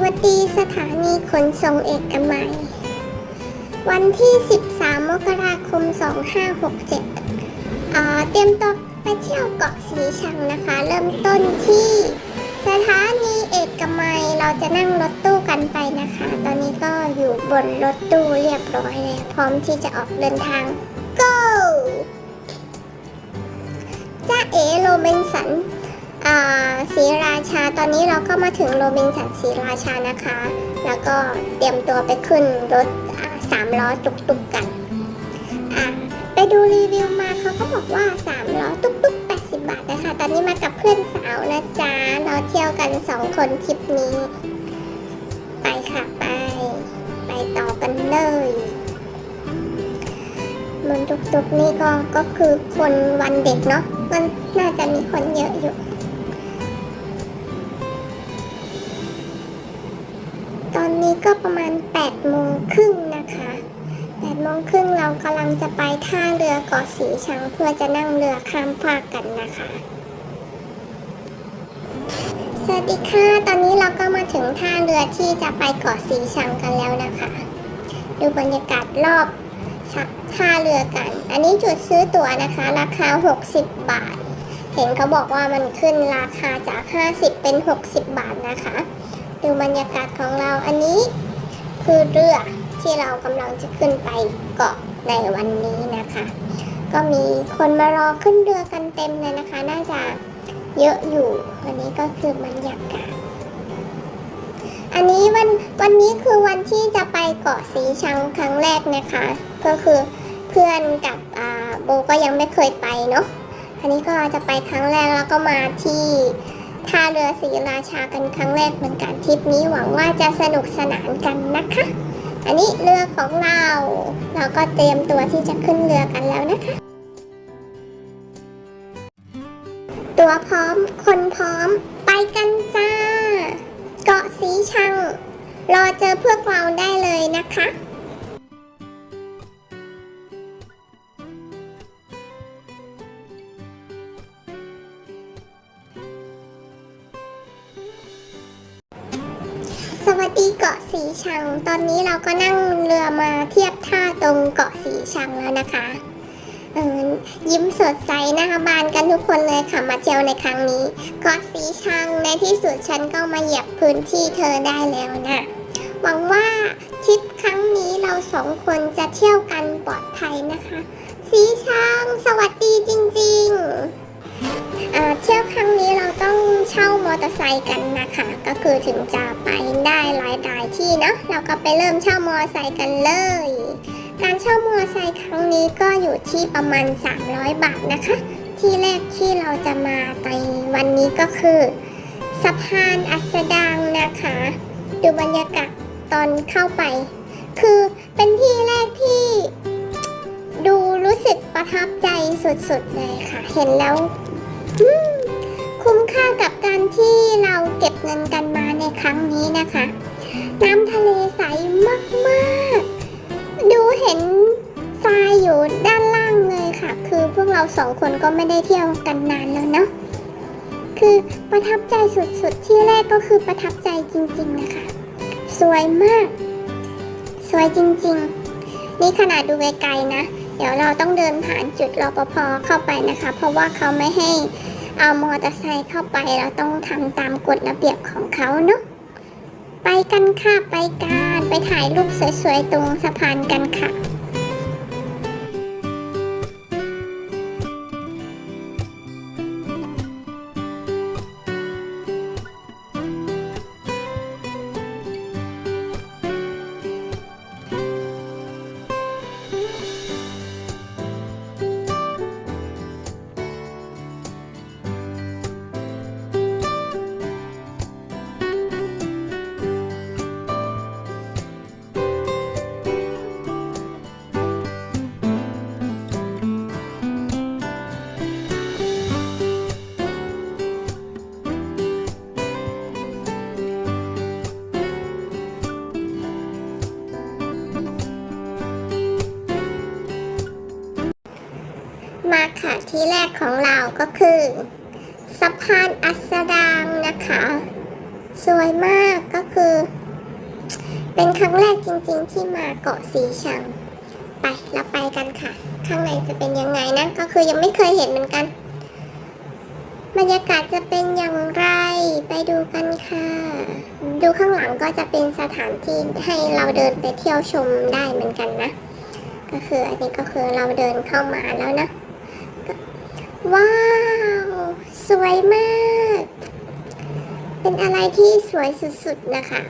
วัสดีสถานีขนส่งเอกมัย วันที่ 13 มกราคม 2567อ่าเตรียมตัวไปเที่ยวเกาะสีชังนะคะ เริ่มต้นที่สถานีเอกมัยเราจะนั่งรถตู้กันไปนะคะ ตอนนี้ก็อยู่บนรถตู้เรียบร้อยแล้วพร้อมที่จะออกเดินทาง go จ้าเอโรเบนสัน ศรีราชาตอนนี้เราก็มาถึงโรบินสันศรีราชานะคะ แล้วก็เตรียมตัวไปขึ้นรถสามล้อตุกๆกันไปดูรีวิวมาเขาก็บอกว่าสามล้อตุกๆ80บาทนะคะ ตอนนี้มากับเพื่อนสาวนะจ๊ะเราเที่ยวกันสองคนทริปนี้ ไปค่ะไป ไปต่อกันเลยบนตุกๆนี่ก็ก็คือคนวันเด็กเนาะมันน่าจะมีคนเยอะอยู่ นี้ก็ประมาณ8โมงครึ่งนะคะ8โมงครึ่งเรากำลังจะไปท่าเรือเกาะสีชังเพื่อจะนั่งเรือข้ามฟากกันนะคะ สวัสดีค่ะ ตอนนี้เราก็มาถึงท่าเรือที่จะไปเกาะสีชังกันแล้วนะคะ ดูบรรยากาศรอบท่าเรือกัน อันนี้จุดซื้อตั๋วนะคะ ราคา 60 บาท เห็นเขาบอกว่ามันขึ้นราคาจาก 50 เป็น 60 บาทนะคะ ดูบรรยากาศของเราอันนี้ คือเรือที่เรากำลังจะขึ้นไปเกาะในวันนี้นะคะ ก็มีคนมารอขึ้นเรือกันเต็มเลยนะคะ น่าจะเยอะอยู่วันนี้ก็คือบรรยากาศ อันนี้วันวันนี้คือวันที่จะไปเกาะสีชังครั้งแรกนะคะ ก็คือเพื่อนกับโบก็ยังไม่เคยไปเนาะอันนี้ก็จะไปครั้งแรกแล้วก็มาที่ ท่าเรือศรีราชากันครั้งแรกเหมือนกันทริปนี้หวังว่าจะสนุกสนานกันนะคะ อันนี้เรือของเรา เราก็เตรียมตัวที่จะขึ้นเรือกันแล้วนะคะ ตัวพร้อมคนพร้อมไปกันจ้า เกาะสีชัง รอเจอพวกเราได้เลยนะคะ อนนี้เราก็นั่งเรือมาเทียบท่าตรงเกาะสีชังแล้วนะคะยิ้มสดใสหน้าบานกันทุกคนเลยค่ะมาเที่ยวในครั้งนี้เกาะสีชังในที่สุดฉันก็มาเหยียบพื้นที่เธอได้แล้วนะหวังว่าทริปครั้งนี้เราสองคนจะเที่ยวกันปลอดภัยนะคะ สีชังสวัส อเตอร์ไซค์กันนะคะ ก็คือถึงจะไปได้หลายหลายที่เนอะเราก็ไปเริ่มเช่ามอเตอร์ไซค์กันเลย การเช่ามอเตอร์ไซค์ครั้งนี้ก็อยู่ที่ประมาณ 300 บาทนะคะ ที่แรกที่เราจะมาในวันนี้ก็คือ สะพานอัสดางนะคะ ดูบรรยากาศตอนเข้าไป คือเป็นที่แรกที่ดูรู้สึกประทับใจสุดๆเลยค่ะ เห็นแล้ว อืม คุ้มค่ากับการที่เราเก็บเงินกันมาในครั้งนี้นะคะ น้ำทะเลใสมากๆ ดูเห็นทรายอยู่ด้านล่างเลยค่ะ คือพวกเราสองคนก็ไม่ได้เที่ยวกันนานแล้วเนาะคือประทับใจสุดๆ ที่แรกก็คือประทับใจจริงๆนะคะ สวยมาก สวยจริงๆ นี่ขนาดดูไกลๆนะ เดี๋ยวเราต้องเดินผ่านจุดรอปภเข้าไปนะคะ เพราะว่าเขาไม่ให้ เอามอเตอร์ไซค์เข้าไปเราต้องทำตามกฎระเบียบของเขาเนาะไปกันค่ะ ไปกันไปถ่ายรูปสวยๆ ตรงสะพานกันค่ะ ที่แรกของเราก็คือสะพานอัสดางนะคะ สวยมากก็คือ เป็นครั้งแรกจริงๆที่มาเกาะสีชัง ไปเราไปกันค่ะ ข้างในจะเป็นยังไงนะก็คือยังไม่เคยเห็นเหมือนกัน บรรยากาศจะเป็นอย่างไรไปดูกันค่ะ ดูข้างหลังก็จะเป็นสถานที่ให้เราเดินไปเที่ยวชมได้เหมือนกันนะ ก็คืออันนี้ก็คือเราเดินเข้ามาแล้วนะ ว้าว สวยมาก เป็นอะไรที่สวยสุดๆนะคะ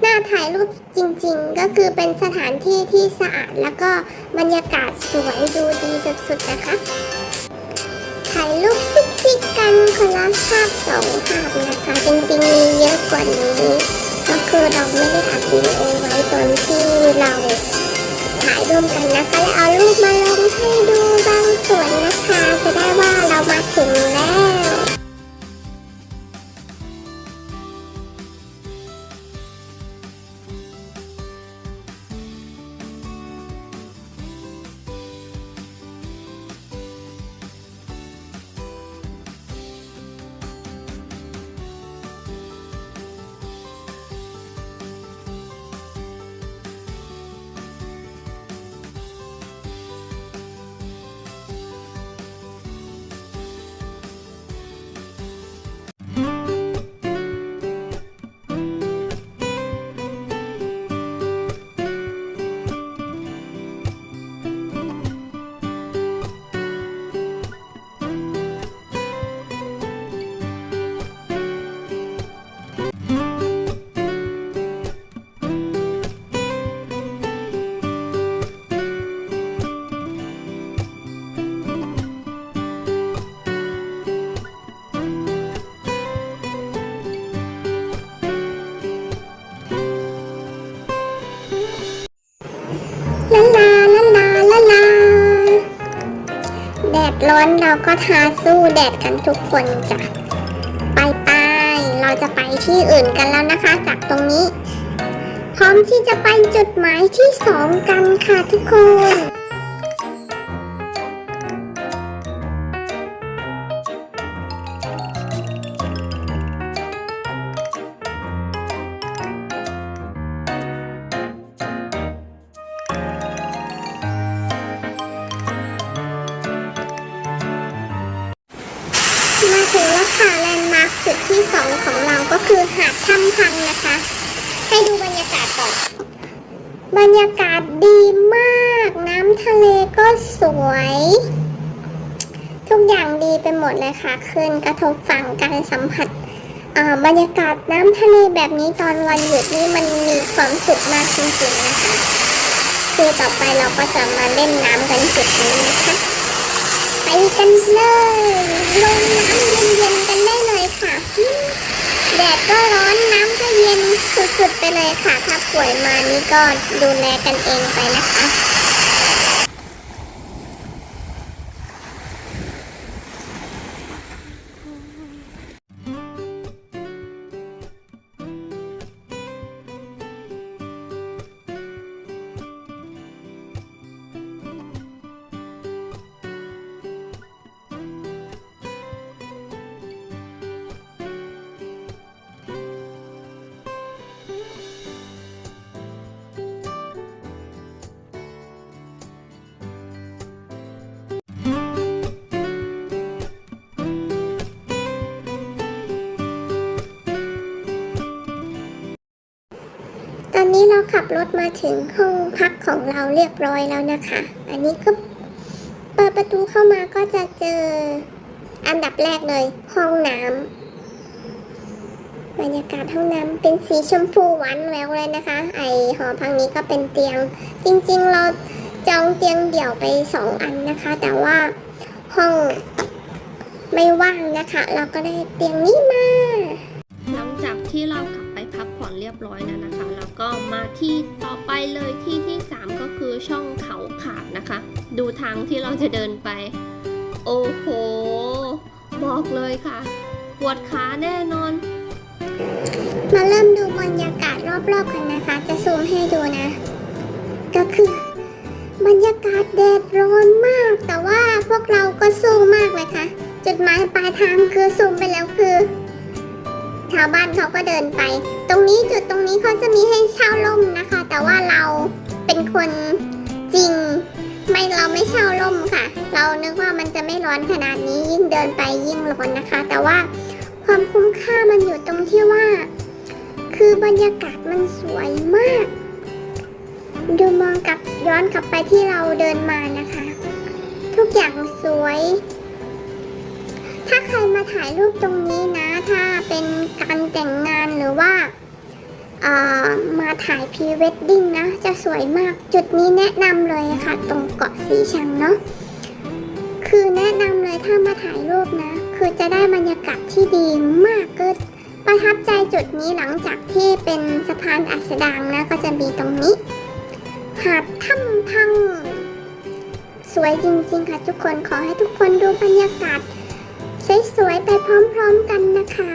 หน่าถ่ายรูปจริงๆ ก็คือเป็นสถานที่ที่สะอาดแล้วก็บรรยากาศสวยดูดีสุดๆนะคะ ถ่ายรูปซิกๆกันคนละภาพสองภาพนะคะ จริงๆมีเยอะกว่านี้ ก็คือเราไม่ได้อัดวิดีโอไว้ตอนที่เรา ถ่ายรวมกันนะคะ แล้วเอารูปมาลงให้ดูบางส่วนนะคะ จะได้ว่าเรามาถึงแล้ว ร้อนเราก็ทาสู้แดดกันทุกคนจ้ะไปไปเราจะไปที่อื่นกันแล้วนะคะ จากตรงนี้ พร้อมที่จะไปจุดหมายที่สองกันค่ะทุกคน พังนะคะ ให้ดูบรรยากาศก่อน บรรยากาศดีมาก น้ำทะเลก็สวย ทุกอย่างดีไปหมดเลยค่ะขึ้นกระทบฝั่งการสัมผัสอ่าบรรยากาศน้ำทะเลแบบนี้ตอนวันหยุดนี่มันมีความสุขมากจริงๆนะคะคือต่อไปเราก็จะมาเล่นน้ำกันจุดนี้นะคะ ไปกันเลยลงน้ำเย็นๆกันได้เลยค่ะอืม แดดก็ร้อนน้ำก็เย็นสุดๆไปเลยค่ะ ถ้าป่วยมานี่ก็ดูแลกันเองไปนะคะ นี้เราขับรถมาถึงห้องพักของเราเรียบร้อยแล้วนะคะ อันนี้ก็เปิดประตูเข้ามาก็จะเจออันดับแรกเลย ห้องน้ำบรรยากาศห้องน้ำเป็นสีชมพูหวานแววเลยนะคะ ไอหอพักนี้ก็เป็นเตียง จริงๆเราจองเตียงเดี่ยวไปสองอันนะคะ แต่ว่าห้องไม่ว่างนะคะ เราก็ได้เตียงนี้มา หลังจากที่เรากลับไปพักผ่อนเรียบร้อยแล้วนะคะแล้ว ก็มาที่ต่อไปเลยที่ที่ 3 ก็คือช่องเขาขาดนะคะ ดูทางที่เราจะเดินไป โอ้โห บอกเลยค่ะปวดขาแน่นอน มาเริ่มดูบรรยากาศรอบๆกันนะคะ จะซูมให้ดูนะ ก็คือบรรยากาศแดดร้อนมาก แต่ว่าพวกเราก็สู้มากเลยค่ะ จุดหมายปลายทางคือซูมไปแล้วคือ ชาวบ้านเขาก็เดินไป ตรงนี้จุดตรงนี้เขาจะมีให้เช่าร่มนะคะ แต่ว่าเราเป็นคนจริง ไม่เราไม่เช่าร่มค่ะ เรานึกว่ามันจะไม่ร้อนขนาดนี้ยิ่งเดินไปยิ่งร้อนนะคะ แต่ว่าความคุ้มค่ามันอยู่ตรงที่ว่า คือบรรยากาศมันสวยมาก ดูมองกลับย้อนกลับไปที่เราเดินมานะคะ ทุกอย่างสวย ถ้าใครมาถ่ายรูปตรงนี้นะ ถ้าเป็นการแต่งงานหรือว่ามาถ่ายพรีเวดดิ้งนะ จะสวยมากจุดนี้แนะนำเลยค่ะ ตรงเกาะสีชังเนาะคือแนะนำเลยถ้ามาถ่ายรูปนะ คือจะได้บรรยากาศที่ดีมากกินประทับใจจุดนี้หลังจากที่เป็นสะพานอัสดางนะ ก็จะมีตรงนี้หาดถ้ำพัง สวยจริงๆค่ะทุกคนขอให้ทุกคนดูบรรยากาศ สวยๆไปพร้อมๆกันนะคะ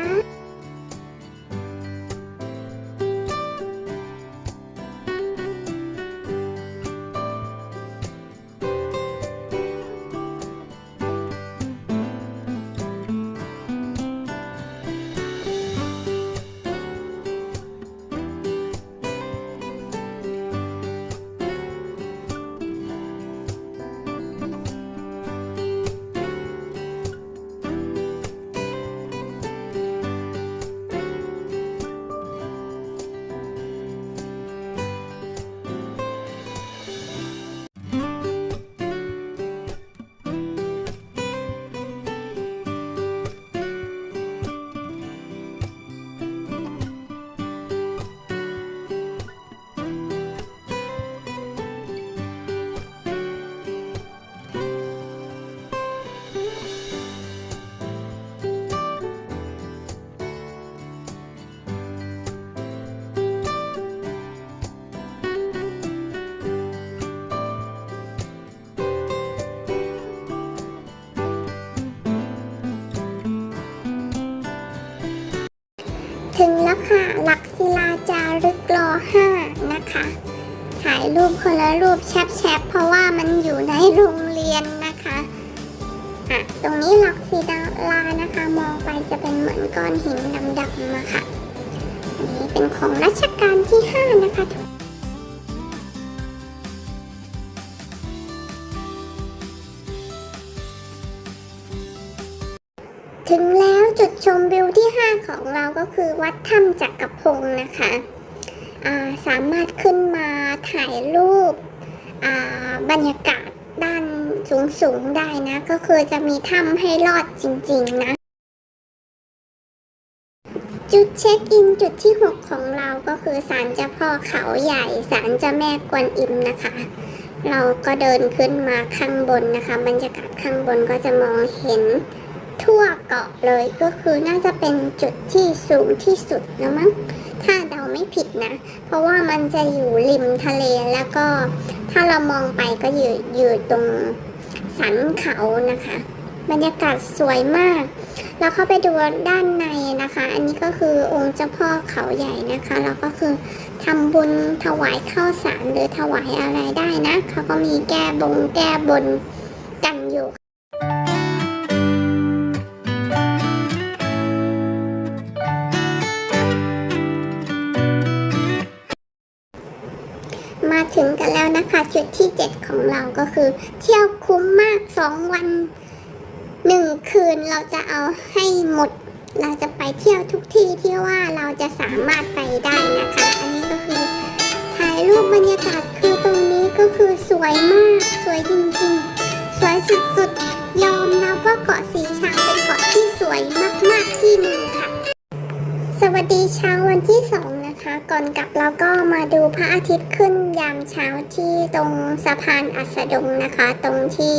ถึงแล้วค่ะ หลักศิลาจารึกรอห้านะคะ ถ่ายรูปคนละรูปแชบๆเพราะว่ามันอยู่ในโรงเรียนนะคะอะตรงนี้หลักศิลานะคะ มองไปจะเป็นเหมือนก้อนหินดำๆมาค่ะ อันนี้เป็นของรัชกาลที่ 5 นะคะทุก คือวัดถ้ำจักรพงศ์นะคะอ่าสามารถขึ้นมาถ่ายรูปบรรยากาศด้านสูงๆได้นะ ก็คือจะมีถ้ำให้ลอดจริงๆนะ จุดเช็คอินจุดที่ 6 ของเราก็คือศาลเจ้าพ่อเขาใหญ่ศาลเจ้าแม่กวนอิมนะคะ เราก็เดินขึ้นมาข้างบนนะคะ บรรยากาศข้างบนก็จะมองเห็น ทั่วเกาะเลยก็คือน่าจะเป็นจุดที่สูงที่สุดแล้วมั้งถ้าเดาไม่ผิดนะ เพราะว่ามันจะอยู่ริมทะเลแล้วก็ถ้าเรามองไปก็อยู่อยู่ตรงสันเขานะคะ บรรยากาศสวยมาก เราเข้าไปดูด้านในนะคะ อันนี้ก็คือองค์เจ้าพ่อเขาใหญ่นะคะแล้วก็คือทำบุญถวายข้าวสารหรือถวายอะไรได้นะเขาก็มีแก้บงแก้บนกัน ถึงกันแล้วนะคะ จุดที่ 7 ของเราก็คือ เที่ยวคุ้มมาก 2 วันหนึ่งคืนเราจะเอาให้หมด เราจะไปเที่ยวทุกที่ที่ว่าเราจะสามารถไปได้นะคะ อันนี้ก็คือ ถ่ายรูปบรรยากาศคือตรงนี้ก็คือสวยมาก สวยจริงๆ สวยสุดๆ ยอมรับว่าเกาะสีชังเป็นเกาะที่สวยมากๆที่หนึ่งค่ะ สวัสดีเช้าวันที่สอง นะคะ ก่อนกลับเราก็มาดูพระอาทิตย์ขึ้นยามเช้าที่ตรงสะพานอัสดงนะคะ ตรงที่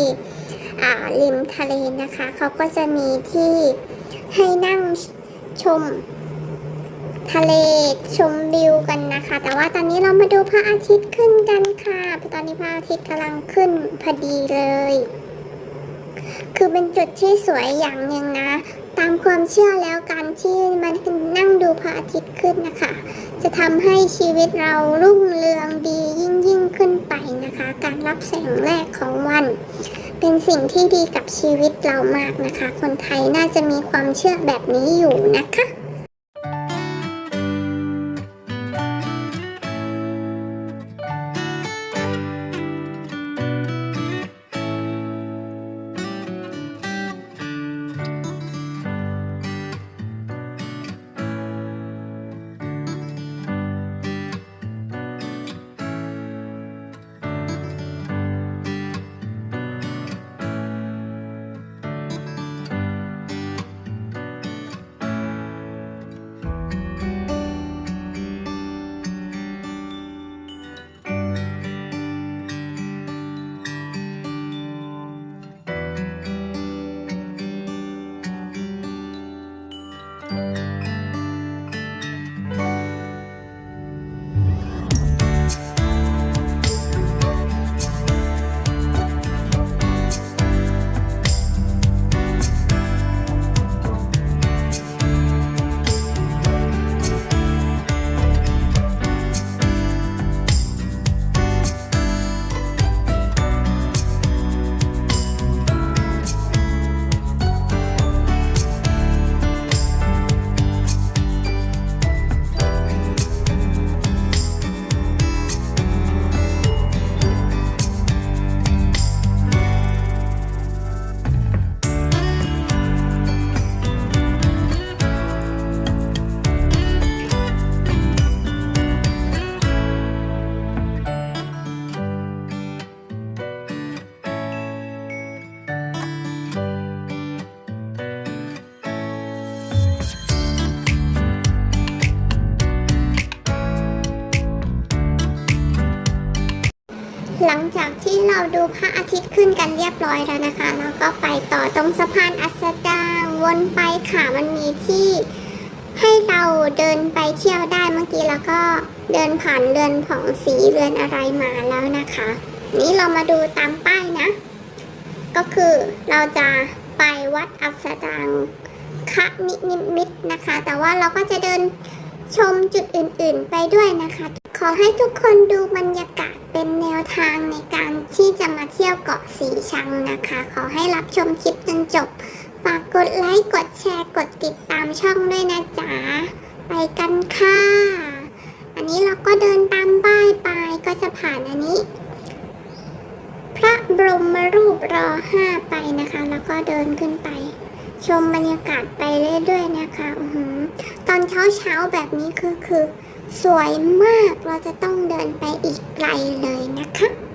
ริมทะเลนะคะ เขาก็จะมีที่ให้นั่งชมทะเลชมวิวกันนะคะ แต่ว่าตอนนี้เรามาดูพระอาทิตย์ขึ้นกันค่ะ ตอนนี้พระอาทิตย์กำลังขึ้นพอดีเลย คือเป็นจุดที่สวยอย่างหนึ่งนะ ตามความเชื่อแล้วการที่มันนั่งดูพระอาทิตย์ขึ้นนะคะ จะทำให้ชีวิตเรารุ่งเรืองดียิ่งยิ่งขึ้นไปนะคะ การรับแสงแรกของวัน เป็นสิ่งที่ดีกับชีวิตเรามากนะคะ คนไทยน่าจะมีความเชื่อแบบนี้อยู่นะคะ ลังจากที่เราดูพระอาทิตย์ขึ้นกันเรียบร้อยแล้วนะคะเราก็ไปต่อตรงสะพานอัสดางวนไปค่ะมันมีที่ให้เราเดินไปเที่ยวได้เมื่อกี้แล้วก็เดินผ่านเรือนผองสีเรือนอะไรมาแล้วนะคะ นี้เรามาดูตามป้ายนะ ก็คือเราจะไปวัดอัสดางคะนินิมิตนะคะ แต่ว่าเราก็จะเดินชมจุดอื่นๆไปด้วยนะคะ ขอให้ทุกคนดูบรรยากาศเป็นแนวทางในการที่จะมาเที่ยวเกาะสีชังนะคะ ขอให้รับชมคลิปจนจบ ฝากกดไลค์ กดแชร์ กดติดตามช่องด้วยนะจ๊ะ ไปกันค่ะ อันนี้เราก็เดินตามป้ายไปก็จะผ่านอันนี้ พระบรมรูปรอห้าไปนะคะ แล้วก็เดินขึ้นไป ชมบรรยากาศไปเรื่อยๆนะคะอื้อหือตอนเช้าๆแบบนี้คือคือ สวยมากเราจะต้องเดินไปอีกไกลเลยนะคะ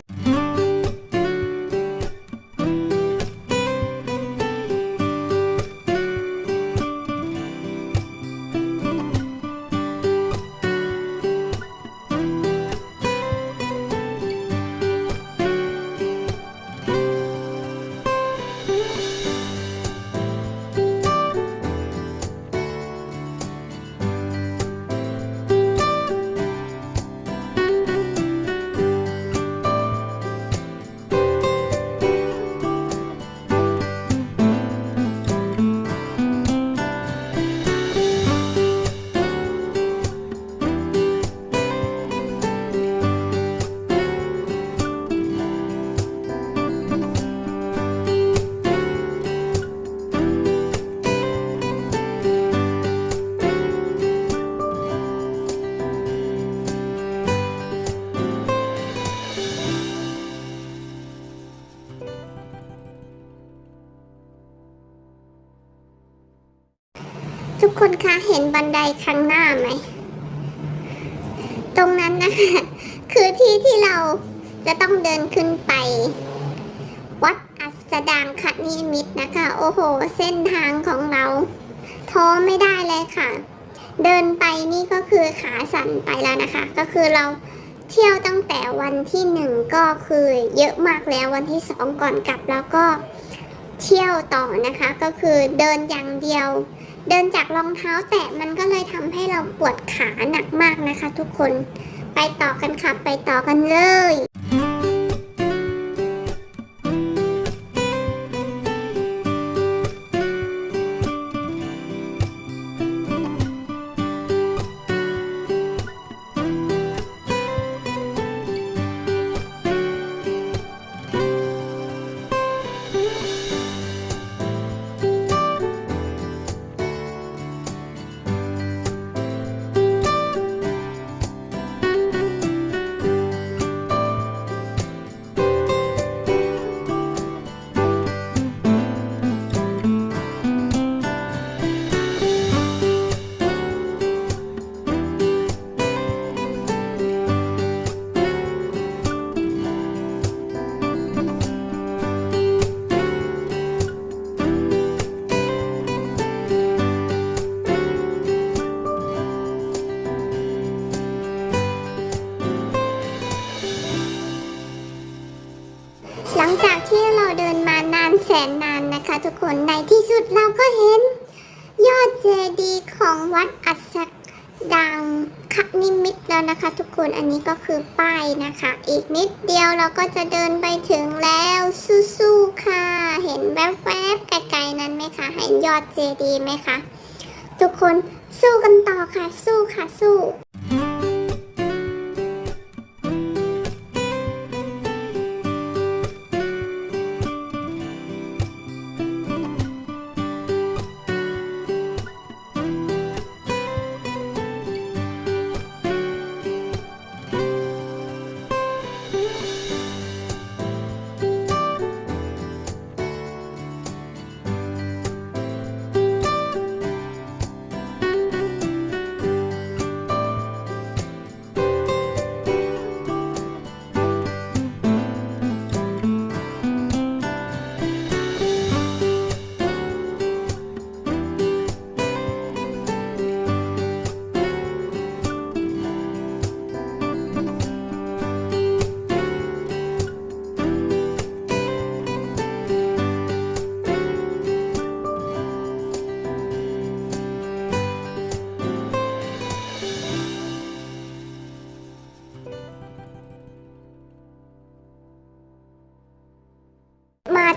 คนคะเห็นบันไดข้างหน้าไหม ตรงนั้นนะคะคือที่ที่เราจะต้องเดินขึ้นไป วัดอัสดางคนิมิตรนะคะ โอ้โห เส้นทางของเราท้อไม่ได้เลยค่ะ เดินไปนี่ก็คือขาสั่นไปแล้วนะคะ ก็คือเราเที่ยวตั้งแต่วันที่หนึ่งก็คือเยอะมากแล้ววันที่สองก่อนกลับแล้วก็เที่ยวต่อนะคะ ก็คือเดินอย่างเดียว เดินจากรองเท้าแตะมันก็เลยทำให้เราปวดขาหนักมากนะคะทุกคน ไปต่อกันค่ะ ไปต่อกันเลย วัดอัศดังคนิมิตแล้วนะคะทุกคนอันนี้ก็คือป้ายนะคะ อีกนิดเดียวเราก็จะเดินไปถึงแล้วสู้ๆค่ะ เห็นแวบๆไกลๆนั้นไหมคะเห็นยอดเจดีย์ไหมคะทุกคนสู้กันต่อค่ะสู้ค่ะสู้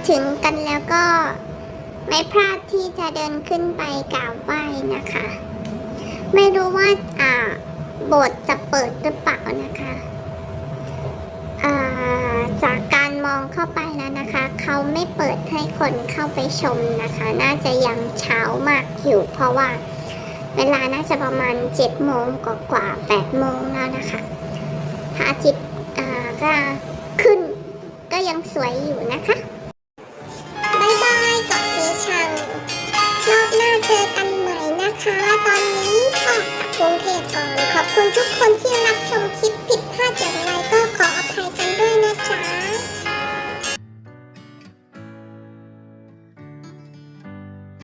ถึงกันแล้วก็ไม่พลาดที่จะเดินขึ้นไปกราบไหว้นะคะ ไม่รู้ว่าอ่าโบสถ์จะเปิดหรือเปล่านะคะอ่าจากการมองเข้าไปแล้วนะคะ เขาไม่เปิดให้คนเข้าไปชมนะคะ น่าจะยังเช้ามากอยู่ เพราะว่าเวลาน่าจะประมาณ7โมงกว่าๆ8โมงแล้วนะคะพระอาทิตย์ก็ขึ้นก็ยังสวยอยู่นะคะ ช้าตอนนี้ออกลับกรุงเทพก่อน ขอบคุณทุกคนที่รับชมคลิปผิดพลาดอย่างไร